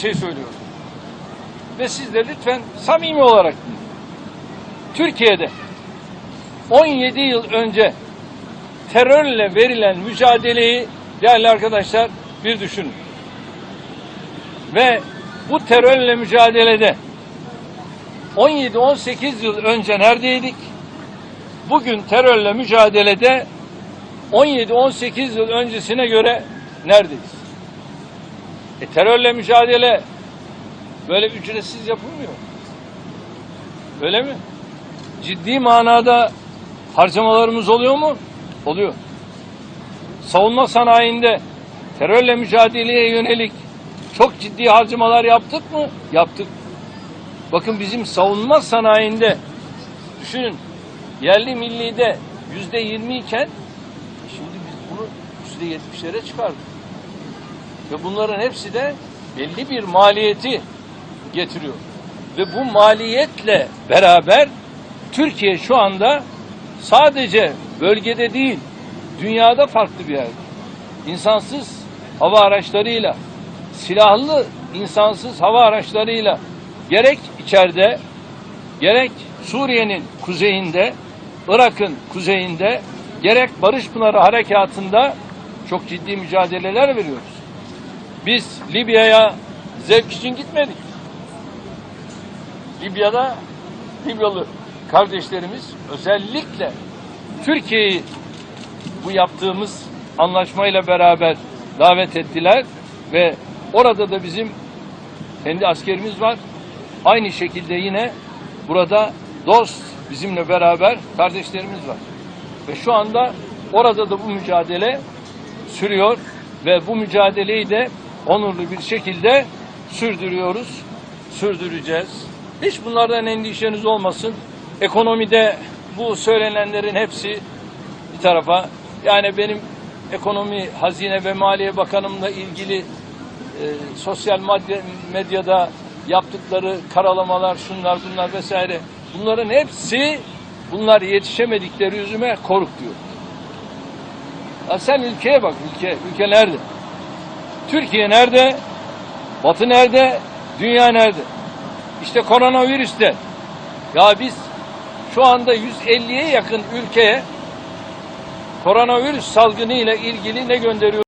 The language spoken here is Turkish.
şey söylüyorum. Ve siz de lütfen samimi olarak dinleyin. Türkiye'de 17 yıl önce terörle verilen mücadeleyi değerli arkadaşlar bir düşünün. Ve bu terörle mücadelede 17-18 yıl önce neredeydik? Bugün terörle mücadelede 17-18 yıl öncesine göre neredeyiz? E terörle mücadele böyle ücretsiz yapılmıyor. Öyle mi? Ciddi manada harcamalarımız oluyor mu? Oluyor. Savunma sanayinde terörle mücadeleye yönelik çok ciddi harcamalar yaptık mı? Yaptık. Bakın bizim savunma sanayinde düşünün yerli millide yüzde yirmi iken şimdi biz bunu yüzde yetmişlere çıkardık. Ve bunların hepsi de belli bir maliyeti getiriyor. Ve bu maliyetle beraber Türkiye şu anda sadece bölgede değil, dünyada farklı bir yerde. İnsansız hava araçlarıyla, silahlı insansız hava araçlarıyla gerek içeride, gerek Suriye'nin kuzeyinde, Irak'ın kuzeyinde, gerek Barış Pınarı harekatında çok ciddi mücadeleler veriyoruz. Biz Libya'ya zevk için gitmedik. Libya'da Libyalı kardeşlerimiz özellikle Türkiye'yi bu yaptığımız anlaşmayla beraber davet ettiler ve orada da bizim kendi askerimiz var. Aynı şekilde yine burada dost bizimle beraber kardeşlerimiz var. Ve şu anda orada da bu mücadele sürüyor ve bu mücadeleyi de onurlu bir şekilde sürdürüyoruz, sürdüreceğiz. Hiç bunlardan endişeniz olmasın. Ekonomide bu söylenenlerin hepsi bir tarafa. Yani benim ekonomi, hazine ve maliye bakanımla ilgili e, sosyal madde, medyada yaptıkları karalamalar, şunlar bunlar vesaire. Bunların hepsi bunlar yetişemedikleri yüzüme kork diyor. Ya sen ülkeye bak, ülke, ülke nerede? Türkiye nerede? Batı nerede? Dünya nerede? İşte koronavirüste. Ya biz şu anda 150'ye yakın ülkeye koronavirüs salgını ile ilgili ne gönderiyoruz?